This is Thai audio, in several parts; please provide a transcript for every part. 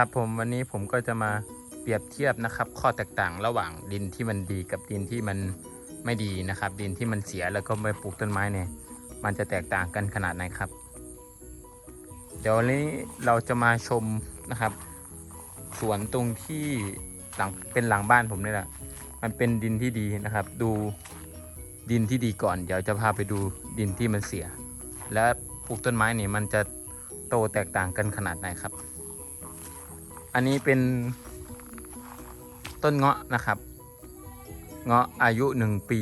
ครับผมวันนี้ผมก็จะมาเปรียบเทียบนะครับ ข้อแตกต่างระหว่างดินที่มันดีกับดินที่มันไม่ดีนะครับ ดินที่มันเสียแล้วก็ไปปลูกต้นไม้เนี่ย มันจะแตกต่างกันขนาดไหนครับ เดี๋ยววันนี้เราจะมาชมนะครับสวนตรงที่หลังเป็นหลังบ้านผมนี่แหละมันเป็นดินที่ดีนะครับ ดูดินที่ดีก่อน เดี๋ยวจะพาไปดูดินที่มันเสีย และปลูกต้นไม้นี่มันจะโตแตกต่างกันขนาดไหนครับ อันนี้เป็นต้นเงาะนะครับ เงาะอายุหนึ่งปี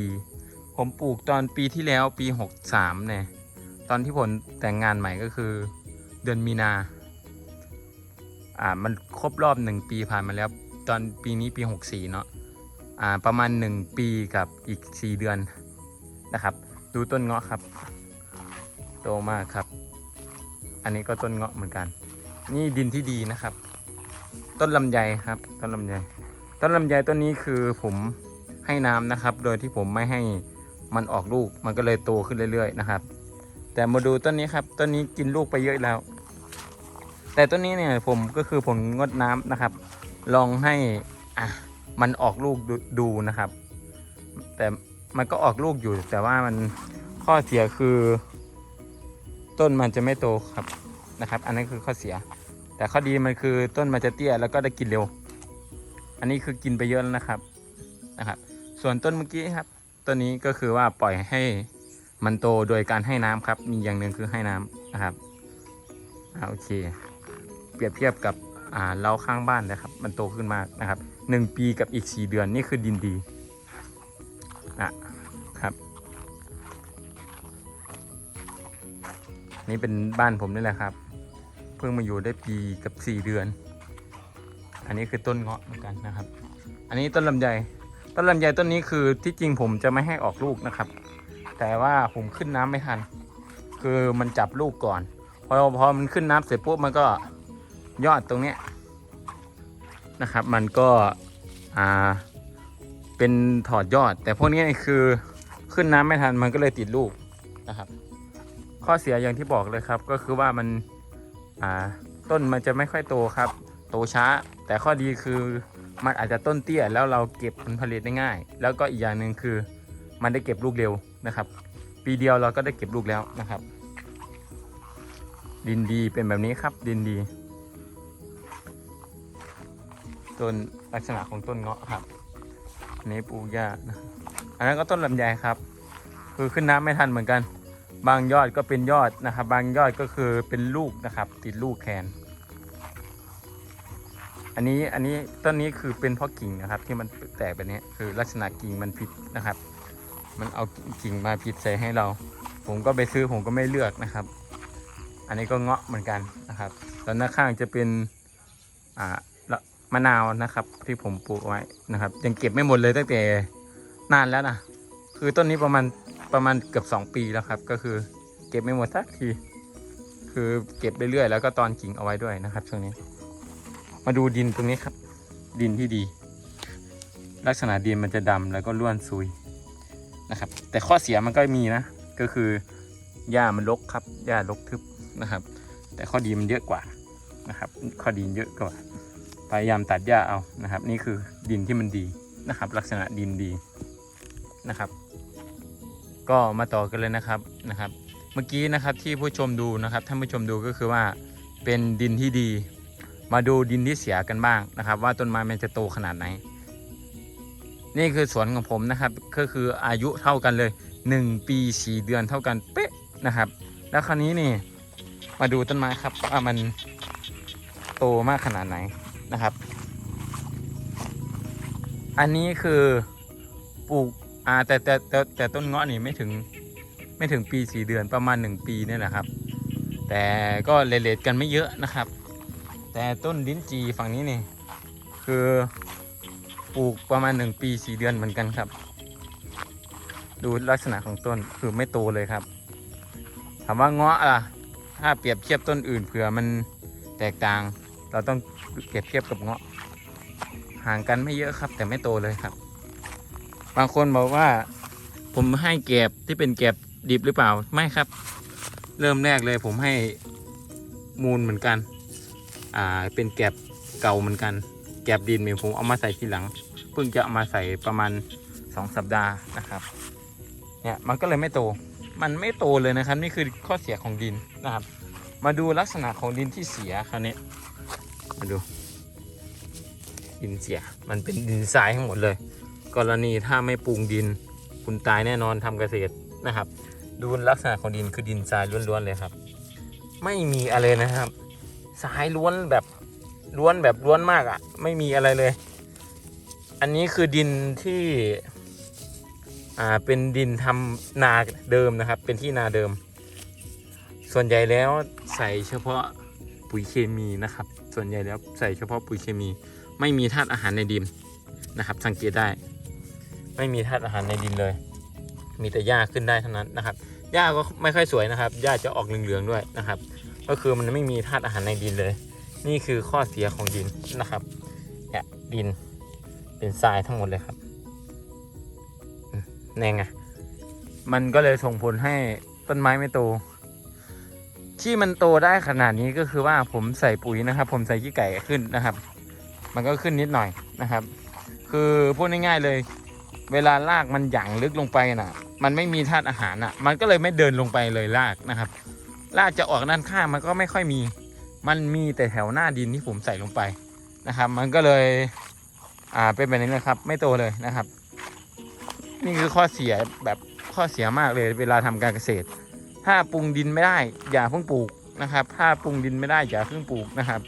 ผมปลูกตอนปีที่แล้วปีหกสามเนี่ย ตอนที่ผมแต่งงานใหม่ก็คือเดือนมีนา อ่า มันครบรอบหนึ่งปีผ่านมาแล้ว ตอนปีนี้ปีหกสี่เนาะ อ่า ประมาณหนึ่งปีกับอีกสี่เดือนนะครับ ดูต้นเงาะครับ โตมากครับ อันนี้ก็ต้นเงาะเหมือนกัน นี่ดินที่ดีนะครับ ต้นลำไยครับ ต้นลำไยต้นลำไยต้นนี้คือผมให้น้ำนะครับ โดยที่ผมไม่ให้มันออกลูกมันก็เลยโตขึ้นเรื่อยๆนะครับ แต่มาดูต้นนี้ครับต้นนี้กินลูกไปเยอะแล้ว แต่ต้นนี้เนี่ยผมก็คือผมงดน้ำนะครับ ลองให้อะมันออกลูกดูดูนะครับ แต่มันก็ออกลูกอยู่ แต่ว่ามันข้อเสียคือ ต้นมันจะไม่โตครับนะครับ อันนั้นคือข้อเสีย แต่ข้อดีมันคือต้นมันจะเตี้ยแล้วก็ได้กินเร็ว อันนี้คือกินไปเยอะแล้วนะครับนะครับ ส่วนต้นเมื่อกี้ครับต้นนี้ก็คือว่าปล่อยให้มันโตโดยการให้น้ำครับ มีอย่างหนึ่งคือให้น้ำนะครับอโอเค เปรียบเทียบกับอ่าเราข้างบ้านนะครับ มันโตขึ้นมากนะครับหนึ่งปีกับอีกสี่เดือนนี่คือดินดีอะครับ นี่เป็นบ้านผมนี่แหละครับ เพิ่งมาอยู่ได้ปีกับสี่เดือน อันนี้คือต้นเงาะเหมือนกันนะครับ อันนี้ต้นลำไยต้นลำไยต้นนี้คือที่จริงผมจะไม่ให้ออกลูกนะครับ แต่ว่าผมขึ้นน้ำไม่ทัน คือมันจับลูกก่อน พอพอมันขึ้นน้ำเสร็จปุ๊บมันก็ยอดตรงเนี้ยนะครับ มันก็อ่าเป็นถอดยอด แต่พวกนี้คือขึ้นน้ำไม่ทันมันก็เลยติดลูกนะครับ ข้อเสียอย่างที่บอกเลยครับก็คือว่ามัน อ่าต้นมันจะไม่ค่อยโตครับ โตช้า แต่ข้อดีคือมันอาจจะต้นเตี้ยแล้วเราเก็บผลผลิตได้ง่าย แล้วก็อีกอย่างหนึ่งคือ มันได้เก็บลูกเร็วนะครับ ปีเดียวเราก็ได้เก็บลูกแล้วนะครับ ดินดีเป็นแบบนี้ครับ ดินดี ต้นลักษณะของต้นเงาะครับนนี้ปลูกหญ้านะอันนั้นก็ต้นลำไยครับ คือขึ้นน้ำไม่ทันเหมือนกัน บางยอดก็เป็นยอดนะครับ บางยอดก็คือเป็นลูกนะครับ ติดลูกแคนอันนี้อันนี้ต้นนี้คือเป็นเพราะกิ่งนะครับ ที่มันแตกแบบนี้คือลักษณะกิ่งมันผิดนะครับ มันเอากิ่งมาผิดใส่ให้เรา ผมก็ไปซื้อผมก็ไม่เลือกนะครับ อันนี้ก็เงาะเหมือนกันนะครับตอนหน้าข้างจะเป็นอ่าละมะนาวนะครับ ที่ผมปลูกไว้นะครับ ยังเก็บไม่หมดเลยตั้งแต่นานแล้วนะคือต้นนี้ประมาณ ประมาณเกือบสองปีแล้วครับ ก็คือเก็บไม่หมดสักที คือเก็บเรื่อยๆแล้วก็ตอนกิ่งเอาไว้ด้วยนะครับ ช่วงนี้ มาดูดินตรงนี้ครับ ดินที่ดี ลักษณะดินมันจะดำแล้วก็ร่วนซุยนะครับ แต่ข้อเสียมันก็มีนะ ก็คือหญ้ามันรกครับหญ้ารกทึบนะครับ แต่ข้อดีมันเยอะกว่านะครับ ข้อดีเยอะกว่าพยายามตัดหญ้าเอานะครับ นี่คือดินที่มันดีนะครับ ลักษณะดินดีนะครับ ก็มาต่อกันเลยนะครับนะครับ เมื่อกี้นะครับที่ผู้ชมดูนะครับท่านผู้ชมดูก็คือว่าเป็นดินที่ดี มาดูดินที่เสียกันบ้างนะครับ ว่าต้นไม้มันจะโตขนาดไหน นี่คือสวนของผมนะครับก็คืออายุเท่ากันเลย 1 ปี 4 เดือนเท่ากันเป๊ะนะครับ แล้วคราวนี้นี่มาดูต้นไม้ครับว่ามันโตมากขนาดไหนนะครับ อันนี้คือปลูก อ่าแต่แต่แต่แต่ต้นเงาะนี่ไม่ถึงไม่ถึงปีสี่เดือนประมาณ1ปีนี่แหละครับ แต่ก็เลทๆกันไม่เยอะนะครับ แต่ต้นลิ้นจีฝั่งนี้นี่คือปลูกประมาณ1ปี4เดือนเหมือนกันครับ ดูลักษณะของต้นคือไม่โตเลยครับ ถามว่าเงาะอะ ถ้าเปรียบเทียบต้นอื่นเผื่อมันแตกต่าง เราต้องเปรียบเทียบกับเงาะ ห่างกันไม่เยอะครับ แต่ไม่โตเลยครับ บางคนบอกว่า ผมให้แกบที่เป็นแกบดิบหรือเปล่าไม่ครับ เริ่มแรกเลยผมให้มูลเหมือนกัน อ่าเป็นแกบเก่าเหมือนกัน แกบดินเนี่ยผมเอามาใส่ทีหลัง เพิ่งจะเอามาใส่ประมาณสองสัปดาห์นะครับ เนี่ยมันก็เลยไม่โต มันไม่โตเลยนะครับ นี่คือข้อเสียของดินนะครับ มาดูลักษณะของดินที่เสียคราวนี้มาดูดินเสีย มันเป็นดินทรายทั้งหมดเลย กรณีถ้าไม่ปรุงดิน คุณตายแน่นอนทำเกษตรนะครับ ดูลักษณะของดินคือดินทรายล้วนๆเลยครับ ไม่มีอะไรนะครับทรายล้วนแบบล้วนแบบล้วนมากอะ่ะ ไม่มีอะไรเลย อันนี้คือดินที่อ่าเป็นดินทำนาเดิมนะครับ เป็นที่นาเดิม ส่วนใหญ่แล้วใส่เฉพาะปุ๋ยเคมีนะครับ ส่วนใหญ่แล้วใส่เฉพาะปุ๋ยเคมี ไม่มีธาตุอาหารในดินนะครับ สังเกตได้ ไม่มีธาตุอาหารในดินเลย มีแต่หญ้าขึ้นได้เท่านั้นนะครับหญ้าก็ไม่ค่อยสวยนะครับหญ้าจะออกเหลืองๆด้วยนะครับ ก็คือมันไม่มีธาตุอาหารในดินเลย นี่คือข้อเสียของดินนะครับเนี่ยดินเป็นทรายทั้งหมดเลยครับอืมแน่ไงมันก็เลยส่งผลให้ต้นไม้ไม่โต ที่มันโตได้ขนาดนี้ก็คือว่าผมใส่ปุ๋ยนะครับ ผมใส่ขี้ไก่ขึ้นนะครับ มันก็ขึ้นนิดหน่อยนะครับ คือพูดง่ายๆเลย เวลารากมันหยั่งลึกลงไปน่ะ มันไม่มีธาตุอาหารน่ะ มันก็เลยไม่เดินลงไปเลยรากนะครับรากจะออกด้านข้างมันก็ไม่ค่อยมี มันมีแต่แถวหน้าดินที่ผมใส่ลงไปนะครับ มันก็เลยอ่าเป็นแบบนี้เลยครับ ไม่โตเลยนะครับ นี่คือข้อเสียแบบข้อเสียมากเลยเวลาทำการเกษตร ถ้าปรุงดินไม่ได้ อย่าเพิ่งปลูกนะครับ ถ้าปรุงดินไม่ได้อย่าเพิ่งปลูกนะครับ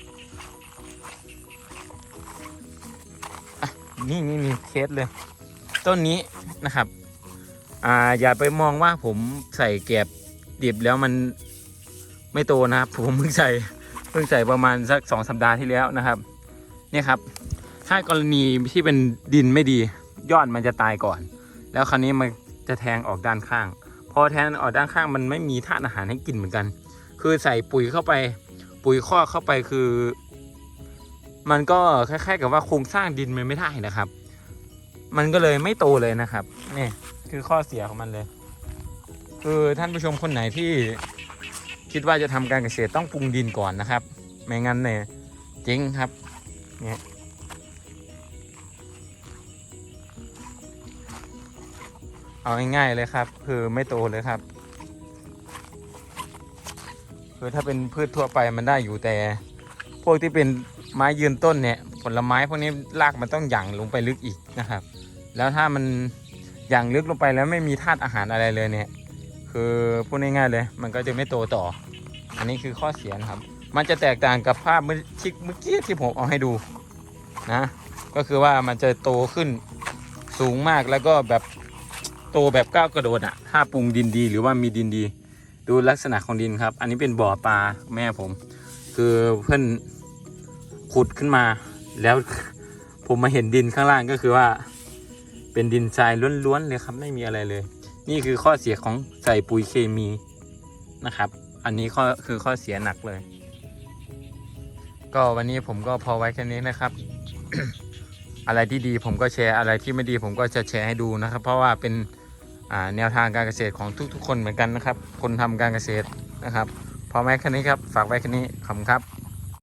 นี่นี่นี่เคสเลย ต้นนี้นะครับ อ่าอย่าไปมองว่าผมใส่แกบดิบแล้วมันไม่โตนะครับ ผมเพิ่งใส่เพิ่งใส่ประมาณสักสองสัปดาห์ที่แล้วนะครับ เนี่ยครับ ถ้ากรณีที่เป็นดินไม่ดี ยอดมันจะตายก่อน แล้วคราวนี้มันจะแทงออกด้านข้าง พอแทงออกด้านข้างมันไม่มีธาตุอาหารให้กินเหมือนกัน คือใส่ปุ๋ยเข้าไป ปุ๋ยข้อเข้าไปคือ มันก็คล้ายๆ กับว่าโครงสร้างดินมันไม่ได้นะครับ มันก็เลยไม่โตเลยนะครับนี่คือข้อเสียของมันเลย คือท่านผู้ชมคนไหนที่คิดว่าจะทำการเกษตรต้องปรุงดินก่อนนะครับ ไม่งั้นเนี่ยจริงครับเนี่ยเอาง่ายๆเลยครับ คือไม่โตเลยครับ คือถ้าเป็นพืชทั่วไปมันได้อยู่แต่ พวกที่เป็นไม้ยืนต้นเนี่ย ผลไม้พวกนี้รากมันต้องหยั่งลงไปลึกอีกนะครับ แล้วถ้ามันหยั่งลึกลงไปแล้วไม่มีธาตุอาหารอะไรเลยเนี่ย คือพูดง่ายๆเลย มันก็จะไม่โตต่อ อันนี้คือข้อเสียนะครับ มันจะแตกต่างกับภาพเมื่อที่เมื่อกี้ที่ผมเอาให้ดูนะ ก็คือว่ามันจะโตขึ้นสูงมากแล้วก็แบบโตแบบก้าวกระโดดอะถ้าปรุงดินดีหรือว่ามีดินดี ดูลักษณะของดินครับ อันนี้เป็นบ่อปลาแม่ผม คือเพื่อนขุดขึ้นมาแล้วผมมาเห็นดินข้างล่างก็คือว่า เป็นดินทรายล้วนๆเลยครับ ไม่มีอะไรเลย นี่คือข้อเสียของใส่ปุ๋ยเคมีนะครับ อันนี้ข้อคือข้อเสียหนักเลย ก็วันนี้ผมก็พอไว้แค่นี้นะครับ อะไรที่ดีผมก็แชร์อะไรที่ไม่ดีผมก็จะแชร์ให้ดูนะครับ เพราะว่าเป็นแนวทางการเกษตรของทุกๆ คนเหมือนกันนะครับ คนทำการเกษตรนะครับพอไหมแค่นี้ครับ ฝากไว้แค่นี้ขอบคุณครับ